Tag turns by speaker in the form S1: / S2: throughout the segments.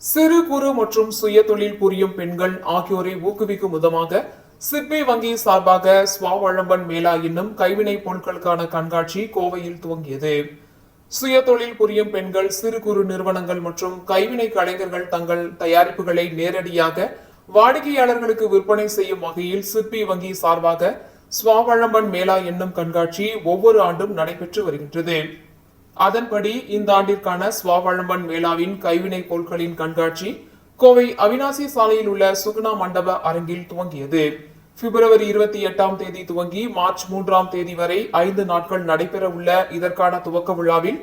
S1: சிறு குறு மற்றும் சுய தொழில் புரியும் பெண்கள் ஆகியோரை ஊக்குவிக்கும் விதமாக சிட்பி வங்கி சார்பாக ஸ்வாவழம்பன் மேலா என்னும் கைவினை பொருட்களுக்கான கண்காட்சி கோவையில் துவங்கியது. சுய தொழில் புரியும் பெண்கள் சிறு குறு நிறுவனங்கள் மற்றும் கைவினை கலைஞர்கள் தங்கள் தயாரிப்புகளை நேரடியாக வாடிக்கையாளர்களுக்கு விற்பனை செய்யும் வகையில் சிற்பி வங்கி சார்பாக ஸ்வாவழம்பன் மேலா என்னும் கண்காட்சி ஒவ்வொரு ஆண்டும் நடைபெற்று வருகின்றது. அதன்படி இந்த ஆண்டிற்கான ஸ்வாவழம்பன் மேளாவின் கைவினை பொருட்களின் கண்காட்சி கோவை அவினாசி சாலையில் உள்ள சுகுணா மண்டப அரங்கில் துவங்கியது. பிப்ரவரி இருபத்தி எட்டாம் தேதி துவங்கி மார்ச் மூன்றாம் தேதி வரை ஐந்து நாட்கள் நடைபெற உள்ள இதற்கான துவக்க விழாவில்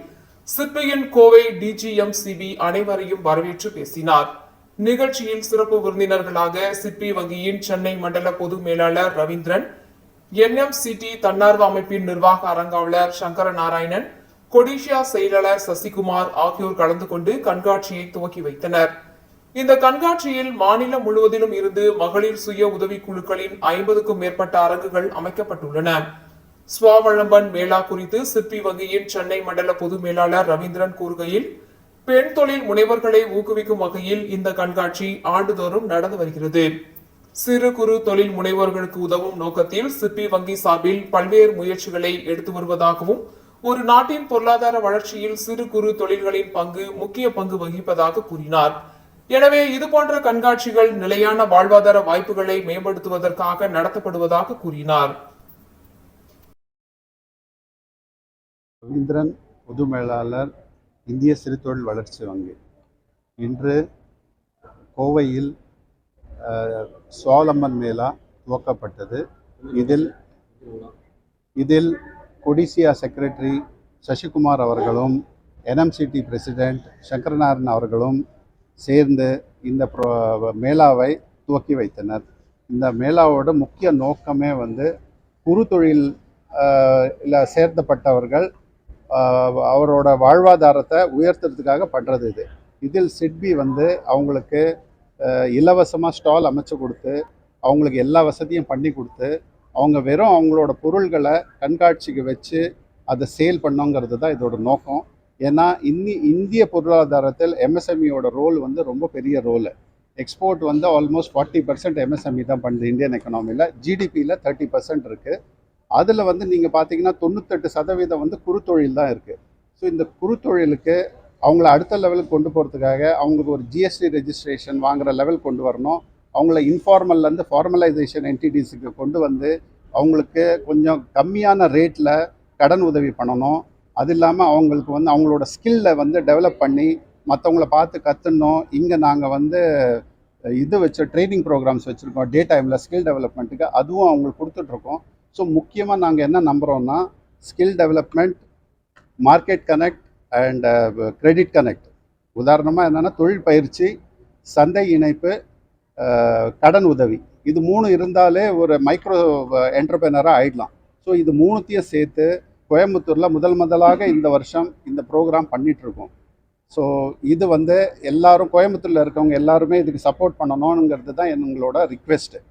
S1: சிற்பியின் கோவை டிஜிஎம்சிபி அனைவரையும் வரவேற்று பேசினார். நிகழ்ச்சியில் சிறப்பு விருந்தினர்களாக சிற்பி வங்கியின் சென்னை மண்டல பொது மேலாளர் ரவீந்திரன் என்எம்சிடி தன்னார்வ அமைப்பின் நிர்வாக அரங்காவலர் சங்கர நாராயணன் கொடிஷியா செயலாளர் சசிகுமார் ஆகியோர் கலந்து கொண்டு கண்காட்சியை துவக்கி வைத்தனர். இந்த கண்காட்சியில் மாநிலம் முழுவதிலும் இருந்து மகளிர் சுய உதவி குழுக்களின் ஐம்பதுக்கும் மேற்பட்ட அரங்குகள் அமைக்கப்பட்டுள்ளன. சுவாவளம்பன் மேளா குறித்து சிற்பி வங்கியின் சென்னை மண்டல பொது மேலாளர் ரவீந்திரன் கூறுகையில் பெண் தொழில் முனைவர்களை ஊக்குவிக்கும் வகையில் இந்த கண்காட்சி ஆண்டுதோறும் நடந்து வருகிறது. சிறு குறு தொழில் முனைவோர்களுக்கு உதவும் நோக்கத்தில் சிப்பி வங்கி சார்பில் பல்வேறு முயற்சிகளை எடுத்து வருவதாகவும் ஒரு நாட்டின் பொருளாதார வளர்ச்சியில் சிறு குறு தொழில்களின் பங்கு முக்கிய பங்கு வகிப்பதாக கூறினார். எனவே இதுபோன்ற கண்காட்சிகள் நிலையான வாழ்வாதார வாய்ப்புகளை மேம்படுத்துவதற்காக நடத்தப்படுவதாக கூறினார்.
S2: ரவீந்திரன் பொது மேலாளர் இந்திய சிறுதொழில் வளர்ச்சி வங்கி. இன்று கோவையில் அஹ், மேலா மேளா துவக்கப்பட்டது. இதில் இதில் கொடிசியா செக்ரட்டரி சசிகுமார் அவர்களும் என்எம்சிடி பிரசிடெண்ட் சங்கரநாராயணன் அவர்களும் சேர்ந்து இந்த ப்ரோ மேளாவை துவக்கி வைத்தனர். இந்த மேளாவோட முக்கிய நோக்கமே வந்து குறு தொழில் இல்லை சேர்த்தப்பட்டவர்கள் அவரோட வாழ்வாதாரத்தை உயர்த்துறதுக்காக பண்ணுறது இது. இதில் சிட்பி வந்து அவங்களுக்கு இலவசமாக ஸ்டால் அமைச்சு கொடுத்து அவங்களுக்கு எல்லா வசதியும் பண்ணி கொடுத்து அவங்க வெறும் அவங்களோட பொருள்களை கண்காட்சிக்கு வச்சு அதை சேல் பண்ணோங்கிறது தான் இதோட நோக்கம். ஏன்னா இன்னி இந்திய பொருளாதாரத்தில் எம்எஸ்எம்இயோட ரோல் வந்து ரொம்ப பெரிய ரோலு எக்ஸ்போர்ட் வந்து ஆல்மோஸ்ட் ஃபார்ட்டி பர்சன்ட் எம்எஸ்எம்இ தான் பண்ணுது இந்தியன் எக்கனாமியில் ஜிடிபியில் தேர்ட்டி பர்சன்ட் இருக்குது அதில் வந்து நீங்கள் பார்த்தீங்கன்னா தொண்ணூத்தெட்டு சதவீதம் வந்து குறுத்தொழில் தான் இருக்குது ஸோ இந்த குறுத்தொழிலுக்கு அவங்கள அடுத்த லெவலுக்கு கொண்டு போகிறதுக்காக அவங்களுக்கு ஒரு ஜிஎஸ்டி ரெஜிஸ்ட்ரேஷன் வாங்குகிற லெவல் கொண்டு வரணும். அவங்கள இன்ஃபார்மல்லேருந்து ஃபார்மலைசேஷன் என்டிடிஸுக்கு கொண்டு வந்து அவங்களுக்கு கொஞ்சம் கம்மியான ரேட்டில் கடன் உதவி பண்ணணும். அது இல்லாமல் அவங்களுக்கு வந்து அவங்களோட ஸ்கில்லை வந்து டெவலப் பண்ணி மற்றவங்கள பார்த்து கற்றுனோம் இங்கே நாங்கள் வந்து இது வச்சு ட்ரைனிங் ப்ரோக்ராம்ஸ் வச்சுருக்கோம். டே டைமில் ஸ்கில் டெவலப்மெண்ட்டுக்கு அதுவும் அவங்களுக்கு கொடுத்துட்ருக்கோம். ஸோ முக்கியமாக நாங்கள் என்ன நம்புகிறோம்னா skill development market connect and credit connect உதாரணமாக என்னென்னா தொழில் பயிற்சி சந்தை இணைப்பு கடன் உதவி. இது மூணு இருந்தாலே ஒரு மைக்ரோ என்டர்பிரனராக ஆயிடலாம். ஸோ இது மூணுத்தையும் சேர்த்து கோயம்புத்தூரில் முதல் முதலாக இந்த வருஷம் இந்த ப்ரோக்ராம் பண்ணிகிட்ருக்கோம் ஸோ இது வந்து எல்லாரும் கோயம்புத்தூரில் இருக்கவங்க எல்லாருமே இதுக்கு சப்போர்ட் பண்ணணுங்கிறது தான் எங்களோட ரிக்வெஸ்ட்டு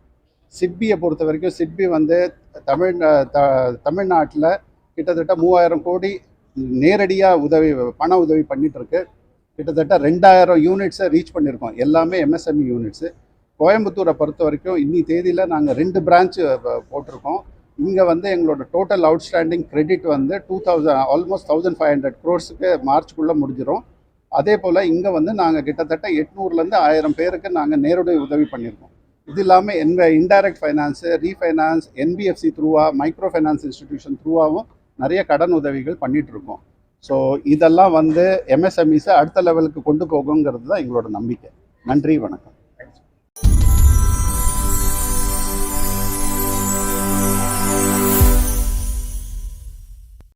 S2: சிட்பியை பொறுத்த வரைக்கும் சிட்பி வந்து தமிழ் த தமிழ்நாட்டில் கிட்டத்தட்ட மூவாயிரம் கோடி நேரடியாக உதவி பண உதவி பண்ணிகிட்ருக்கு கிட்டத்தட்ட ரெண்டாயிரம் யூனிட்ஸை ரீச் பண்ணியிருக்கோம். எல்லாமே எம்எஸ்எம்இ யூனிட்ஸு கோயம்புத்தூரை பொறுத்த வரைக்கும் இன்னி தேதியில் நாங்கள் ரெண்டு பிரான்ச்சு போட்டிருக்கோம். இங்கே வந்து எங்களோட டோட்டல் அவுட்ஸ்டாண்டிங் கிரெடிட் வந்து two thousand almost thousand five hundred க்ரோர்ஸுக்கு மார்ச்சுக்குள்ளே முடிஞ்சிடும் அதே போல் இங்கே வந்து நாங்கள் கிட்டத்தட்ட எட்நூறுலேருந்து ஆயிரம் பேருக்கு நாங்கள் நேரடி உதவி பண்ணியிருக்கோம். இது இல்லாமல் எங்கள் இன்டைரக்ட் ஃபைனான்ஸு ரீஃபைனான்ஸ் என்பிஎஃப்சி த்ரூவா மைக்ரோ ஃபைனான்ஸ் இன்ஸ்டிடியூஷன் த்ரூவாகவும் நிறைய கடன் உதவிகள் பண்ணிகிட்ருக்கோம் ஸோ இதெல்லாம் வந்து எம்எஸ்எம்இஸை அடுத்த லெவலுக்கு கொண்டு போகுங்கிறது தான் எங்களோட நம்பிக்கை. நன்றி வணக்கம்.